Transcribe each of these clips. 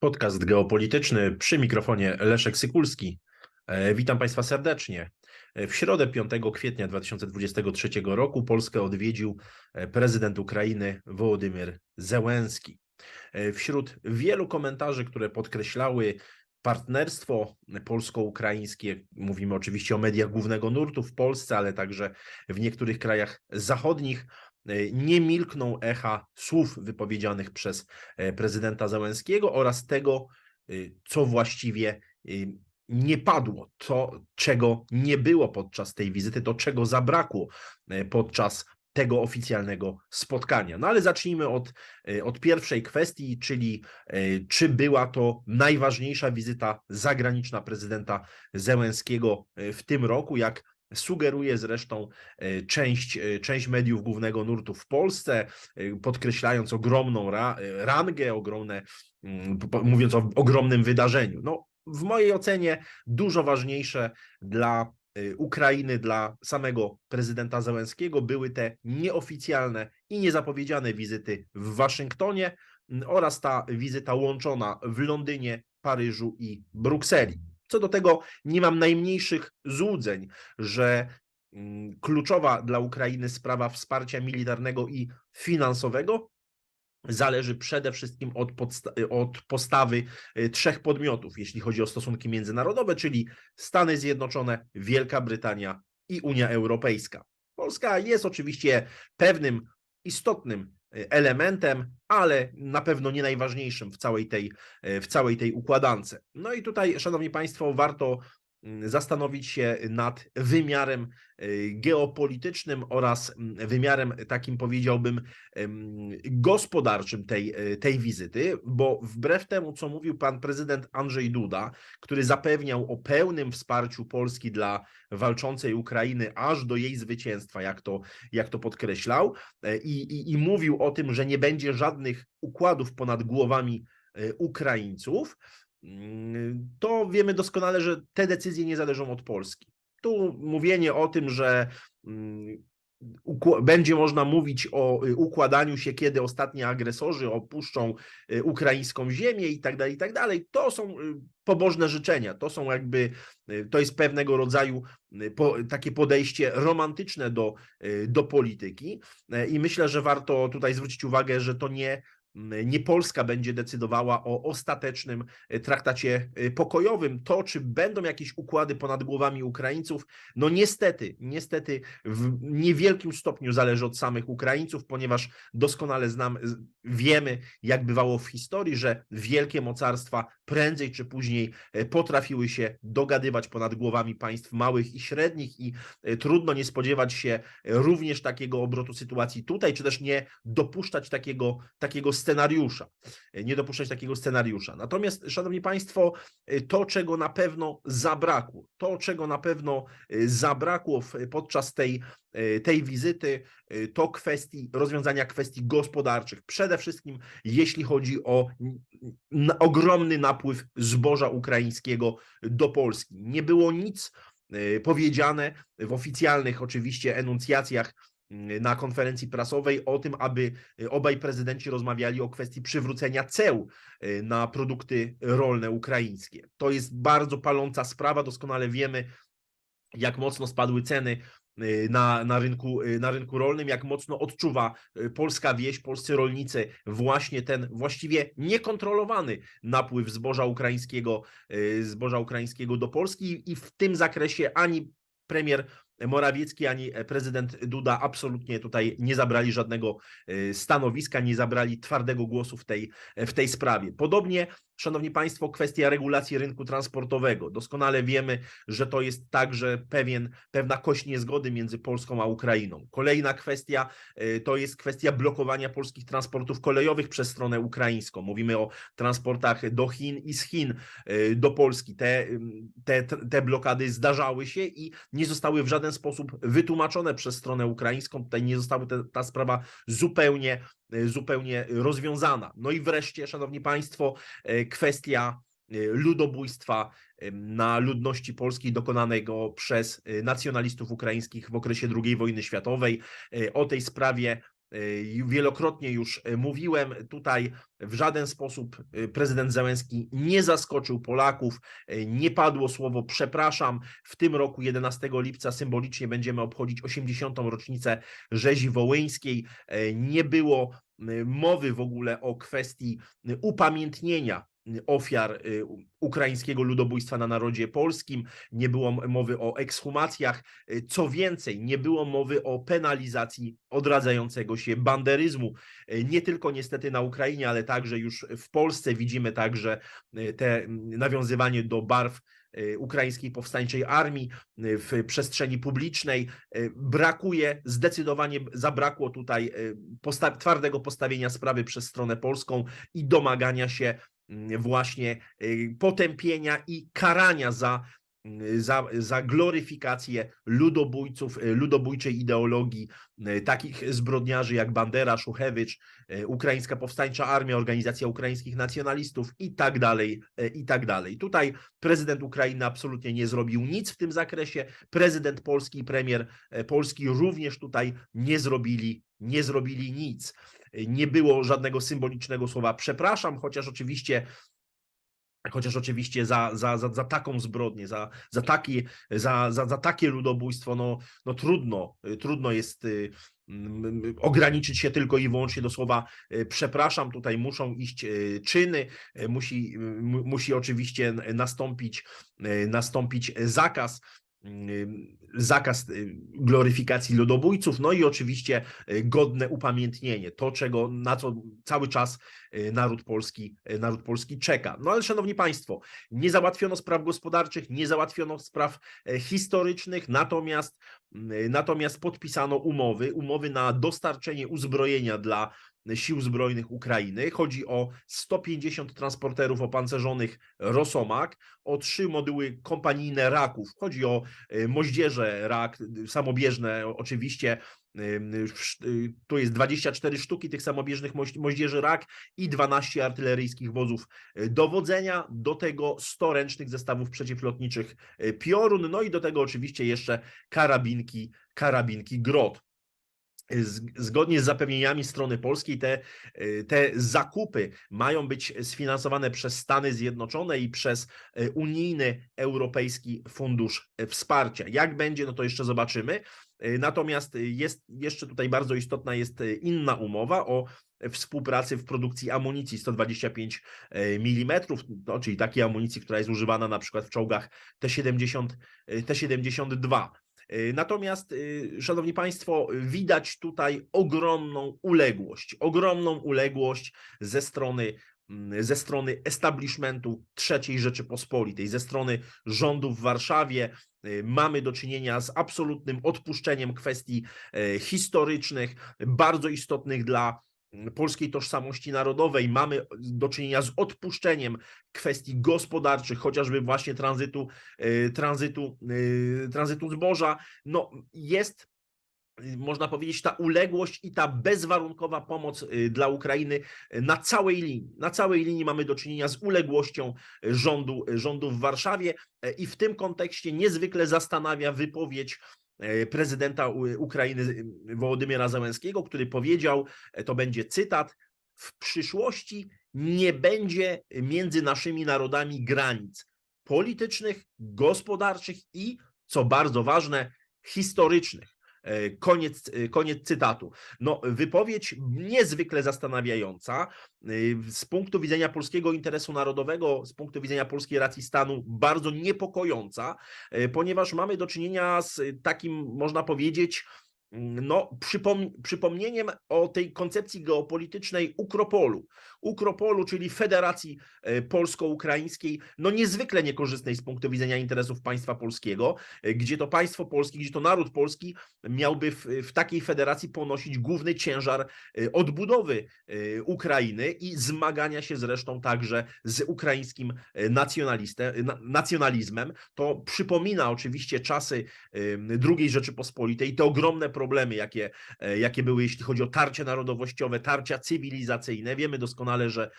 Podcast geopolityczny przy mikrofonie Leszek Sykulski. E, Witam Państwa serdecznie. E, W środę 5 kwietnia 2023 roku Polskę odwiedził e, prezydent Ukrainy Wołodymyr Zełenski. Wśród wielu komentarzy, które podkreślały partnerstwo polsko-ukraińskie, mówimy oczywiście o mediach głównego nurtu w Polsce, ale także w niektórych krajach zachodnich, nie milkną echa słów wypowiedzianych przez e, prezydenta Zełenskiego oraz tego, y, co właściwie nie padło, to czego nie było podczas tej wizyty, to czego zabrakło e, podczas tego oficjalnego spotkania. No ale zacznijmy od, e, od pierwszej kwestii, czyli e, czy była to najważniejsza wizyta zagraniczna prezydenta Zełenskiego e, w tym roku, jak sugeruje zresztą e, część, e, część mediów głównego nurtu w Polsce, e, podkreślając ogromną ra, rangę, ogromne, mm, mówiąc o ogromnym wydarzeniu. No, w mojej ocenie dużo ważniejsze dla Ukrainy, dla samego prezydenta Zełenskiego były te nieoficjalne i niezapowiedziane wizyty w Waszyngtonie m, oraz ta wizyta łączona w Londynie, Paryżu i Brukseli. Co do tego nie mam najmniejszych złudzeń, że mm, kluczowa dla Ukrainy sprawa wsparcia militarnego i finansowego zależy przede wszystkim od, podsta- od postawy y, trzech podmiotów, jeśli chodzi o stosunki międzynarodowe, czyli Stany Zjednoczone, Wielka Brytania i Unia Europejska. Polska jest oczywiście pewnym istotnym y, elementem, ale na pewno nie najważniejszym w całej tej, y, w całej tej układance. No i tutaj, Szanowni Państwo, warto zastanowić się nad wymiarem y, geopolitycznym oraz mm, wymiarem takim powiedziałbym gospodarczym tej, e, tej wizyty, bo wbrew temu, co mówił pan prezydent Andrzej Duda, który zapewniał o pełnym wsparciu Polski dla walczącej Ukrainy aż do jej zwycięstwa, jak to, jak to podkreślał, e, i, i, i mówił o tym, że nie będzie żadnych układów ponad głowami e, Ukraińców, mm, to wiemy doskonale, że te decyzje nie zależą od Polski. Tu mówienie o tym, że mm, będzie można mówić o y, układaniu się, kiedy ostatni agresorzy opuszczą y, ukraińską ziemię i tak dalej, i tak dalej. To są y, pobożne życzenia, to są jakby, to jest pewnego rodzaju po, takie podejście romantyczne do, do polityki E, i myślę, że warto tutaj zwrócić uwagę, że to nie nie Polska będzie decydowała o ostatecznym e, traktacie e, pokojowym. To, czy będą jakieś układy ponad głowami Ukraińców, no niestety, niestety w niewielkim stopniu zależy od samych Ukraińców, ponieważ doskonale znam, wiemy, jak bywało w historii, że wielkie mocarstwa prędzej czy później e, potrafiły się dogadywać ponad głowami państw małych i średnich i trudno nie spodziewać się również takiego obrotu sytuacji tutaj, czy też nie dopuszczać takiego, takiego scenariusza. E, Nie dopuszczać takiego scenariusza. Natomiast, Szanowni Państwo, e, to, czego na pewno zabrakło, to, czego na pewno e, zabrakło podczas tej, tej wizyty, to kwestii rozwiązania kwestii gospodarczych. Przede wszystkim, jeśli chodzi o ogromny napływ zboża ukraińskiego do Polski. Nie było nic powiedziane w oficjalnych oczywiście enuncjacjach na konferencji prasowej o tym, aby e, obaj prezydenci rozmawiali o kwestii przywrócenia ceł e, na produkty rolne ukraińskie. To jest bardzo paląca sprawa, doskonale wiemy, jak mocno spadły ceny y, na, na, rynku, y, na rynku rolnym, jak mocno odczuwa y, polska wieś, polscy rolnicy właśnie ten właściwie niekontrolowany napływ zboża ukraińskiego, y, zboża ukraińskiego do Polski i w tym zakresie ani premier Morawiecki, ani prezydent Duda absolutnie tutaj nie zabrali żadnego y, stanowiska, nie zabrali twardego głosu w tej, w tej sprawie. Podobnie, Szanowni Państwo, kwestia regulacji rynku transportowego. Doskonale wiemy, że to jest także pewien, pewna kość niezgody między Polską a Ukrainą. Kolejna kwestia y, to jest kwestia blokowania polskich transportów kolejowych przez stronę ukraińską. Mówimy o transportach do Chin i z Chin y, do Polski. Te, te, te blokady zdarzały się i nie zostały w żaden sposób wytłumaczone przez stronę ukraińską. Tutaj nie została ta sprawa zupełnie, zupełnie rozwiązana. No i wreszcie, Szanowni Państwo, y, kwestia y, ludobójstwa na ludności polskiej dokonanego przez nacjonalistów ukraińskich w okresie II wojny światowej. O tej sprawie wielokrotnie już y, mówiłem, tutaj w żaden sposób y, prezydent Zełenski nie zaskoczył Polaków, y, nie padło słowo przepraszam. W tym roku 11 lipca symbolicznie będziemy obchodzić 80. rocznicę rzezi wołyńskiej. Nie było mowy w ogóle o kwestii upamiętnienia ofiar y, ukraińskiego ludobójstwa na narodzie polskim, nie było mowy o ekshumacjach, y, co więcej, nie było mowy o penalizacji odradzającego się banderyzmu. Y, Nie tylko niestety na Ukrainie, ale także już w Polsce widzimy także te nawiązywanie do barw ukraińskiej powstańczej armii w przestrzeni publicznej. Brakuje, zdecydowanie zabrakło tutaj posta- twardego postawienia sprawy przez stronę polską i domagania się właśnie y, potępienia i karania za, y, za, za gloryfikację ludobójców, y, ludobójczej ideologii takich zbrodniarzy jak Bandera, Szuchewicz, Ukraińska Powstańcza Armia, Organizacja Ukraińskich Nacjonalistów i tak dalej, i tak dalej. Tutaj prezydent Ukrainy absolutnie nie zrobił nic w tym zakresie, prezydent Polski i premier Polski również tutaj nie zrobili, nie zrobili nic. Nie było żadnego symbolicznego słowa. Przepraszam, chociaż oczywiście Chociaż oczywiście za, za, za, za taką zbrodnię, za, za, taki, za, za, za takie ludobójstwo, no, no trudno, trudno jest y, ograniczyć się tylko i wyłącznie do słowa y, przepraszam, tutaj muszą iść y, czyny, musi, mu- musi oczywiście nastąpić, nastąpić zakaz, zakaz y, gloryfikacji ludobójców, no i oczywiście y, godne upamiętnienie, to czego, na co cały czas y, naród polski, naród polski czeka. No ale szanowni państwo, nie załatwiono spraw gospodarczych, nie załatwiono spraw e, historycznych, natomiast, natomiast podpisano umowy, umowy na dostarczenie uzbrojenia dla sił zbrojnych Ukrainy. Chodzi o 150 transporterów opancerzonych Rosomak, o trzy moduły kompanijne raków. Chodzi o e, moździerze rak, y, samobieżne oczywiście. Y, Tu jest 24 sztuki tych samobieżnych moź- moździerzy rak i 12 artyleryjskich wozów y, dowodzenia, do tego 100 ręcznych zestawów przeciwlotniczych y, Piorun, no i do tego oczywiście jeszcze karabinki, karabinki Grot. Zgodnie z zapewnieniami strony polskiej te, y, te zakupy mają być sfinansowane przez Stany Zjednoczone i przez y, unijny Europejski Fundusz Wsparcia. Jak będzie, no to jeszcze zobaczymy. Y, Natomiast jest jeszcze tutaj bardzo istotna jest inna umowa o współpracy w produkcji amunicji 125 mm, no, czyli takiej amunicji, która jest używana na przykład w czołgach T-70, y, T-72. Y, Natomiast, y, szanowni państwo, widać tutaj ogromną uległość, ogromną uległość ze strony mm, ze strony establishmentu III Rzeczypospolitej, ze strony rządu w Warszawie. Y, Mamy do czynienia z absolutnym odpuszczeniem kwestii historycznych, bardzo istotnych dla polskiej tożsamości narodowej. Mamy do czynienia z odpuszczeniem kwestii gospodarczych, chociażby właśnie tranzytu, e, tranzytu, e, tranzytu zboża. No, jest można powiedzieć, ta uległość i ta bezwarunkowa pomoc y, dla Ukrainy na całej linii. Na całej linii mamy do czynienia z uległością rządu, rządu w Warszawie e, i w tym kontekście niezwykle zastanawia wypowiedź e, prezydenta U- Ukrainy y, Wołodymyra Zełenskiego, który powiedział, e, to będzie cytat, w przyszłości nie będzie między naszymi narodami granic politycznych, gospodarczych i, co bardzo ważne, historycznych. E, Koniec, e, koniec cytatu. No, wypowiedź niezwykle zastanawiająca e, z punktu widzenia polskiego interesu narodowego, z punktu widzenia polskiej racji stanu, bardzo niepokojąca, ponieważ mamy do czynienia z takim, można powiedzieć, no, przypom przypomnieniem o tej koncepcji geopolitycznej Ukropolu. Ukropolu, czyli Federacji e, Polsko-Ukraińskiej, no niezwykle niekorzystnej z punktu widzenia interesów państwa polskiego, e, gdzie to państwo polskie, gdzie to naród polski miałby w, w takiej federacji ponosić główny ciężar e, odbudowy Ukrainy i zmagania się zresztą także z ukraińskim nacjonalizmem. To przypomina oczywiście czasy II Rzeczypospolitej, te ogromne problemy, jakie, e, jakie były, jeśli chodzi o tarcia narodowościowe, tarcia cywilizacyjne. Wiemy doskonale, że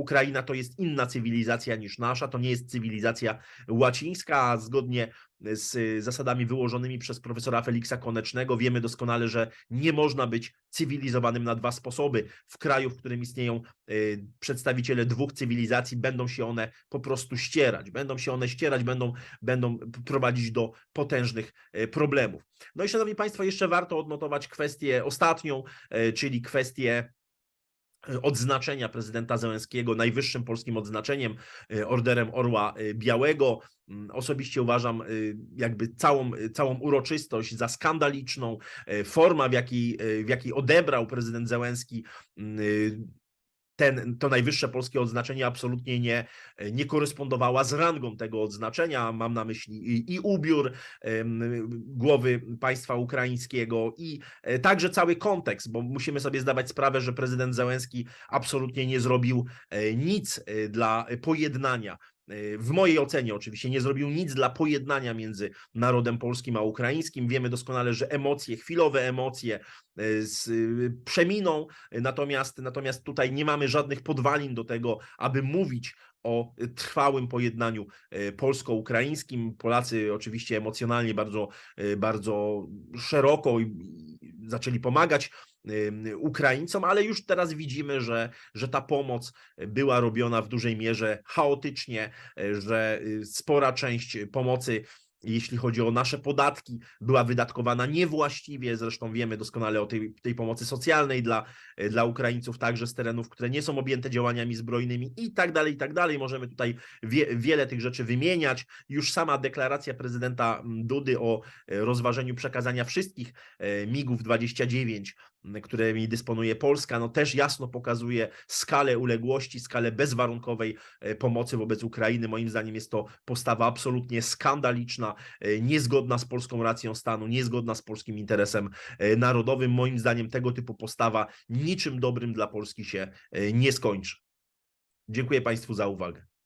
Ukraina to jest inna cywilizacja niż nasza, to nie jest cywilizacja łacińska, a zgodnie z y, zasadami wyłożonymi przez profesora Feliksa Konecznego wiemy doskonale, że nie można być cywilizowanym na dwa sposoby. W kraju, w którym istnieją y, przedstawiciele dwóch cywilizacji, będą się one po prostu ścierać. Będą się one ścierać, będą, będą prowadzić do potężnych y, problemów. No i szanowni Państwo, jeszcze warto odnotować kwestię ostatnią, czyli kwestię odznaczenia prezydenta Zełenskiego najwyższym polskim odznaczeniem, y, orderem Orła y, Białego. Mm, Osobiście uważam y, jakby całą, całą uroczystość za skandaliczną. Forma, w jakiej, w jakiej odebrał prezydent Zełenski y, ten, to najwyższe polskie odznaczenie absolutnie nie, nie korespondowała z rangą tego odznaczenia. Mam na myśli i, i ubiór głowy państwa ukraińskiego i e, także cały kontekst, bo musimy sobie zdawać sprawę, że prezydent Zełenski absolutnie nie zrobił e, nic e, dla pojednania. E, W mojej ocenie oczywiście nie zrobił nic dla pojednania między narodem polskim a ukraińskim. Wiemy doskonale, że emocje, chwilowe emocje e, z, y, przeminą, natomiast, natomiast tutaj nie mamy żadnych podwalin do tego, aby mówić o trwałym pojednaniu e, polsko-ukraińskim. Polacy oczywiście emocjonalnie bardzo, e, bardzo szeroko zaczęli pomagać Ukraińcom, ale już teraz widzimy, że, że ta pomoc była robiona w dużej mierze chaotycznie, że y, spora część pomocy jeśli chodzi o nasze podatki, była wydatkowana niewłaściwie. Zresztą wiemy doskonale o tej, tej pomocy socjalnej dla, e, dla Ukraińców, także z terenów, które nie są objęte działaniami zbrojnymi i tak dalej, i tak dalej. Możemy tutaj wie, wiele tych rzeczy wymieniać. Już sama deklaracja prezydenta mm, Dudy o e, rozważeniu przekazania wszystkich e, MIGów 29 m, którymi dysponuje Polska, no też jasno pokazuje skalę uległości, skalę bezwarunkowej e, pomocy wobec Ukrainy. Moim zdaniem jest to postawa absolutnie skandaliczna, e, niezgodna z polską racją stanu, niezgodna z polskim interesem e, narodowym. Moim zdaniem tego typu postawa niczym dobrym dla Polski się nie skończy. Dziękuję Państwu za uwagę.